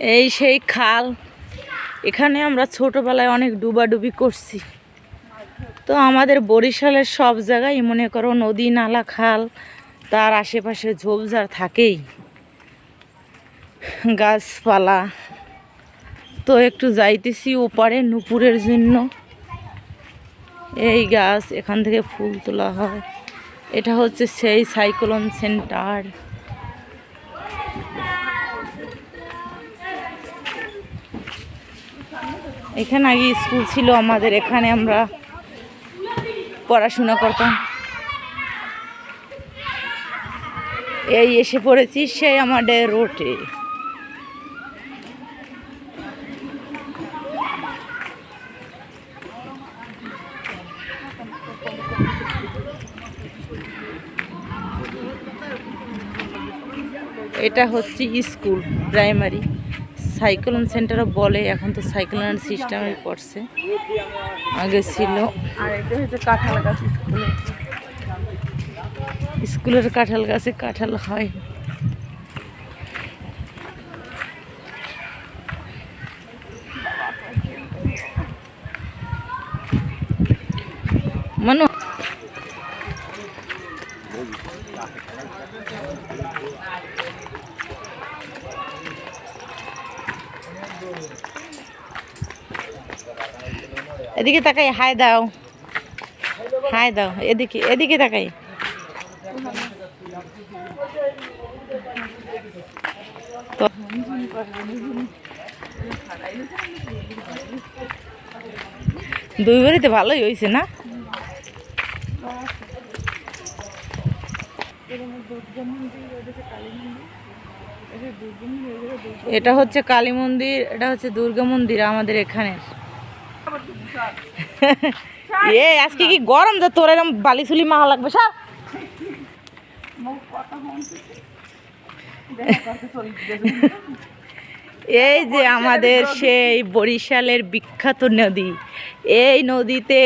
এই সেই খাল। এখানে আমরা ছোটোবেলায় অনেক ডুবাডুবি করছি। তো আমাদের বরিশালের সব জায়গায় মনে করো নদী, নালা, খাল, তার আশেপাশে ঝোপঝাড় থাকেই। গাছপালা। তো একটু যাইতেছি ওপারে নুপুরের জন্য। এই গাছ, এখান থেকে ফুল তোলা হয়। এটা হচ্ছে সেই সাইক্লোন সেন্টার। এখানে আগে স্কুল ছিল আমাদের, এখানে আমরা পড়াশোনা করতাম। এই এসে পড়েছি সেই আমাদের রোটে। এটা হচ্ছে স্কুল, প্রাইমারি। সাইক্লোন সেন্টারও বলে এখন তো সাইক্লোন সিস্টেমে পড়ছে আগে ছিল। স্কুলের কাঁঠাল গাছে কাঁঠাল হয়। মানু এদিকে তাকাই, হাই দাও। হাই দাও, এদিকে এদিকে তাকাই। তো দুই বাড়িতে ভালোই হয়েছে না? এটা হচ্ছে কালী মন্দির, এটা হচ্ছে দুর্গা মন্দির আমাদের এখানে এ আজকে কি গরম যে তোর এরকম বালিচুলি মাহা লাগবে সব এই যে আমাদের সেই বরিশালের বিখ্যাত নদী এই নদীতে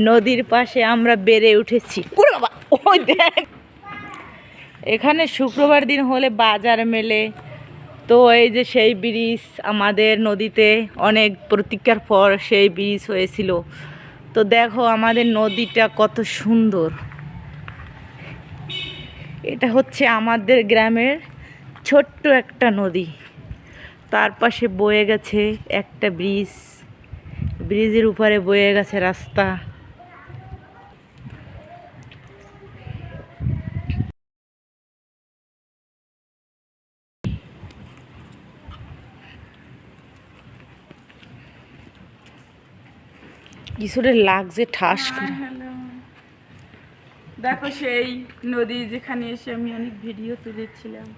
নদীর পাশে আমরা বেড়ে উঠেছি। বাবা ওই দেখ। এখানে শুক্রবার দিন হলে বাজার মেলে তো এই যে সেই ব্রিজ আমাদের নদীতে অনেক প্রতীক্ষার পর সেই ব্রিজ হয়েছিল। তো দেখো আমাদের নদীটা কত সুন্দর। এটা হচ্ছে আমাদের গ্রামের ছোট্ট একটা নদী। তার পাশে বয়ে গেছে একটা ব্রিজ। ব্রিজের উপরে বয়ে গেছে রাস্তা। কিছুটা লাগছে ঠাস করে। দেখো সেই নদী যেখানে এসে আমি অনেক ভিডিও তুলেছিলাম।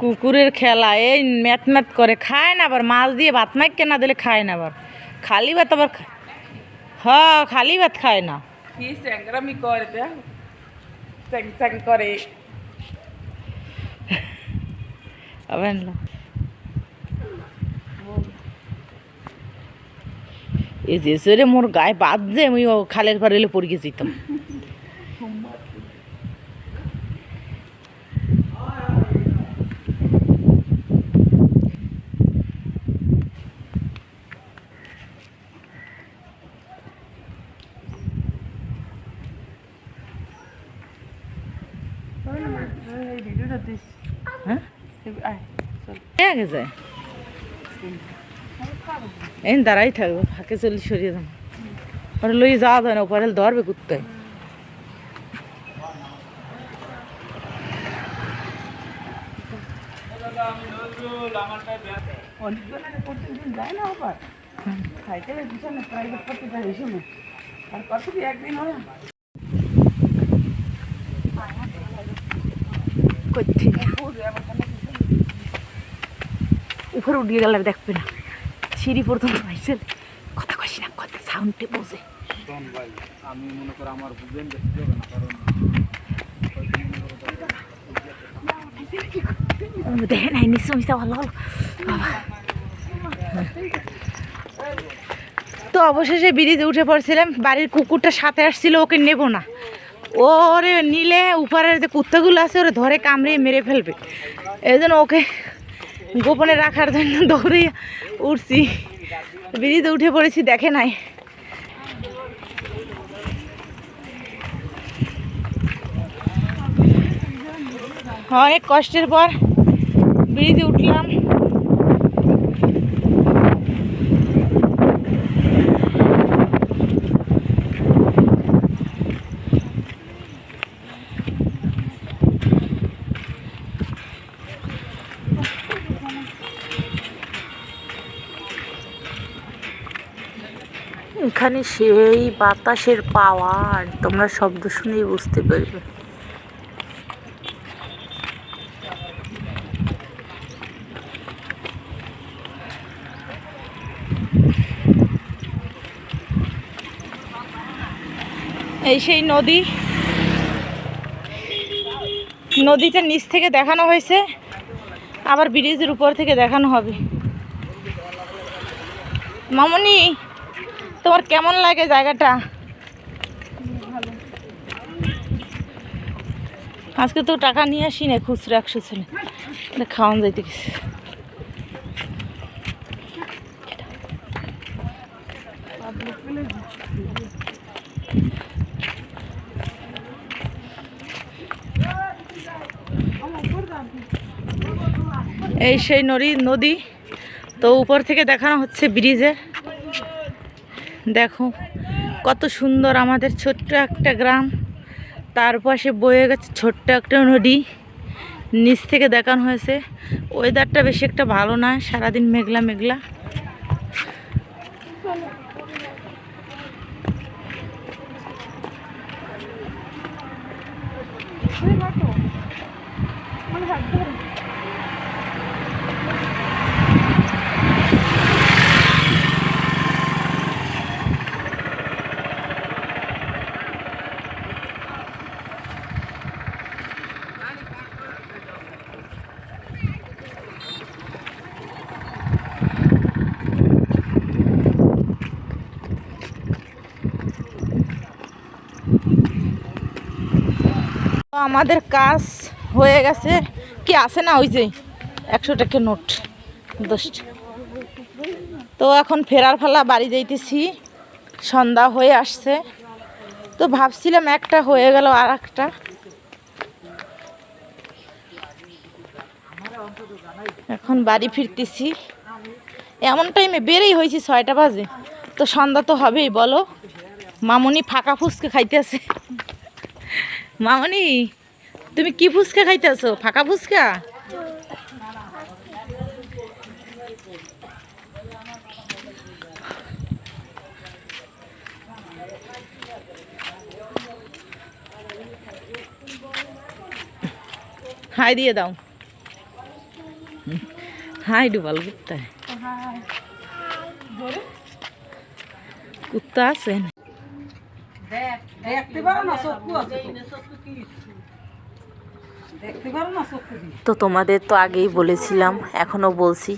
কুকুরের খেলা এই ম্যাথ ম্যাথ করে খায় না আবার মাছ দিয়ে ভাত মাইক কেনা দিলে খায় না আবার। খালি ভাত আবার হ্যাঁ খালি ভাত খায় না। কি করে দেখ। স্যাং চ্যাং করে আবার না। সরে মোর গায়ে বাদ যে, আমি খালের এলে পড়ে যেতাম এই হ্যাঁ? আগে যায়। এই দাঁড়াই থাকব ফাঁকে চলি সরিয়ে যাব ওরা লই যাওয়া যায় না ওপরে ধরবে কুত্তে। যায় না আবার। খাইতে প্রাইভেট করতে যায় আর কত কি একদিন হয় করতে উপরে উঠিয়ে গেলে দেখবে না। সিঁড়ি প্রথম পাইছে কথা কইস না কথা সাউন্ডে বোঝে। শোন আমি মনে করি আমার বুঝবেন দেখতে হবে না কারণ দেখে নাই নিশ্চয় মিশা ভালো ভালো তো অবশেষে ব্রিজে উঠে পড়ছিলাম বাড়ির কুকুরটা সাথে আসছিল ওকে নেব না। ওরে নিলে উপরের যে কুত্তাগুলো আছে ওরে ধরে কামড়িয়ে মেরে ফেলবে। এই জন্য ওকে গোপনে রাখার জন্য দৌড়ে উঠছি। ব্রিজে উঠে পড়েছি, দেখে নাই। অনেক কষ্টের পর ব্রিজে উঠলাম। এখানে সেই বাতাসের পাওয়ার তোমরা শব্দ শুনেই বুঝতে পারবে। এই সেই নদী। নদীটা নিচ থেকে দেখানো হয়েছে, আবার ব্রিজের উপর থেকে দেখানো হবে। মামনি তোমার কেমন লাগে জায়গাটা? আজকে তো টাকা নিয়ে আসি না খুচরো একশো ছেলে। খাওয়ান যাইতে গেছে। এই সেই নদী নদী। তো উপর থেকে দেখানো হচ্ছে ব্রিজে দেখো, কত সুন্দর আমাদের ছোট্ট একটা গ্রাম। তার পাশে বয়ে গেছে ছোট্ট একটা নদী। নিচ থেকে দেখানো হয়েছে। ওয়েদারটা বেশি একটা ভালো না, সারাদিন মেঘলা মেঘলা। আমাদের কাজ হয়ে গেছে। কি আছে না ওই যে একশো টাকা নোট দশটা তো এখন ফেরার ফেলা বাড়ি যাইতেছি, সন্ধ্যা হয়ে আসছে। তো ভাবছিলাম একটা হয়ে গেল আর একটা এখন বাড়ি ফিরতেছি। এমন টাইমে বেরেই হয়েছি ছয়টা বাজে। তো সন্ধ্যা তো হবেই, বলো। মামনি ফাঁকা ফুচকে খাইতেছে। মামনি তুমি কি ফুচকা খাইতেছো? ফাঁকা ফুচকা? হাই দিয়ে দাও। হাই ডুবাল কুত্তা কুত্তা আছে না তো। তোমাদের তো আগেই বলেছিলাম এখনও বলছি।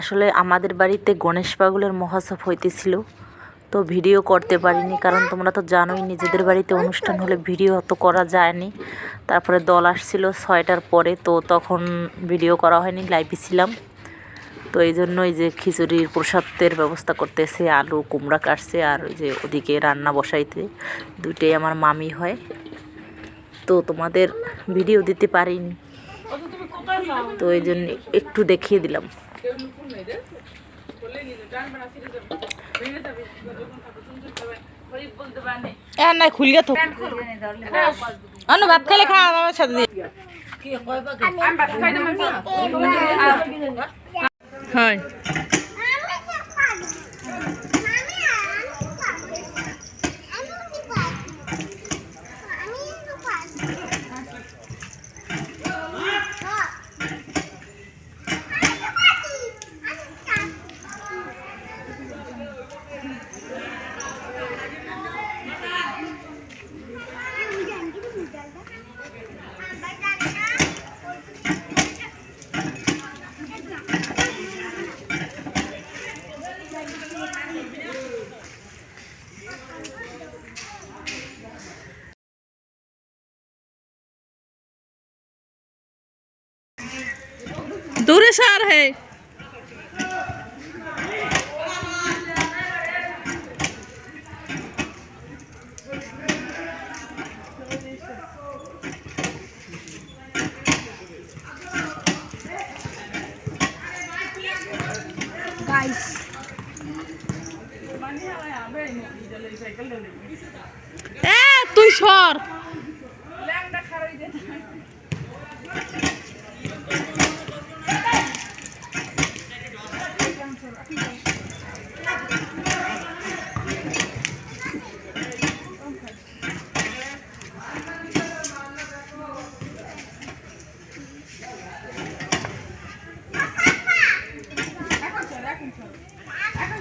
আসলে আমাদের বাড়িতে গণেশ পাগলের মহোৎসব হইতেছিল, তো ভিডিও করতে পারিনি, কারণ তোমরা তো জানোই নিজেদের বাড়িতে অনুষ্ঠান হলে ভিডিও অত করা যায়নি। তারপরে দল আসছিল ছয়টার পরে, তো তখন ভিডিও করা হয়নি, লাইভে ছিলাম। তো এই জন্য জন্যই যে খিচুড়ির প্রসাদের ব্যবস্থা করতেছে আলু কুমড়া কাটছে আর ওই যে ওদিকে রান্না বসাইতে দুইটাই আমার মামি হয়। তো তোমাদের ভিডিও দিতে পারিনি। তো এই জন্য একটু দেখিয়ে দিলাম। না খুলগে তো। আনু ভাত খাইলে খা আমার সাথে হয় হে এ তুই সর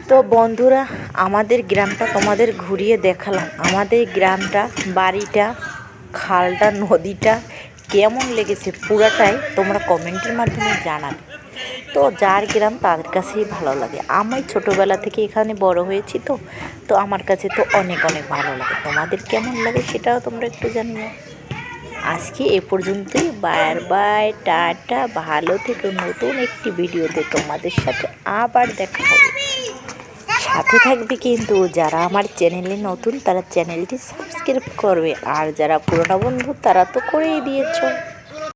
তো বন্ধুরা, আমাদের গ্রামটা তোমাদের ঘুরিয়ে দেখালাম। আমাদের গ্রামটা, বাড়িটা, খালটা, নদীটা কেমন লেগেছে পুরাটাই তোমরা কমেন্টের মাধ্যমে জানাবে। তো যার গ্রাম তাদের কাছেই ভালো লাগে। আমি ছোটোবেলা থেকে এখানে বড় হয়েছি তো তো আমার কাছে তো অনেক অনেক ভালো লাগে। তোমাদের কেমন লাগে সেটাও তোমরা একটু জানিও। আজকে এ পর্যন্তই। Bye bye, tata. ভালো থেকে। নতুন একটি ভিডিওতে তোমাদের সাথে আবার দেখা হবে। সাথে থাকবে কিন্তু যারা আমার চ্যানেলে নতুন তারা চ্যানেলটি সাবস্ক্রাইব করবে। আর যারা পুরোনো বন্ধু তারা তো করেই দিয়েছ।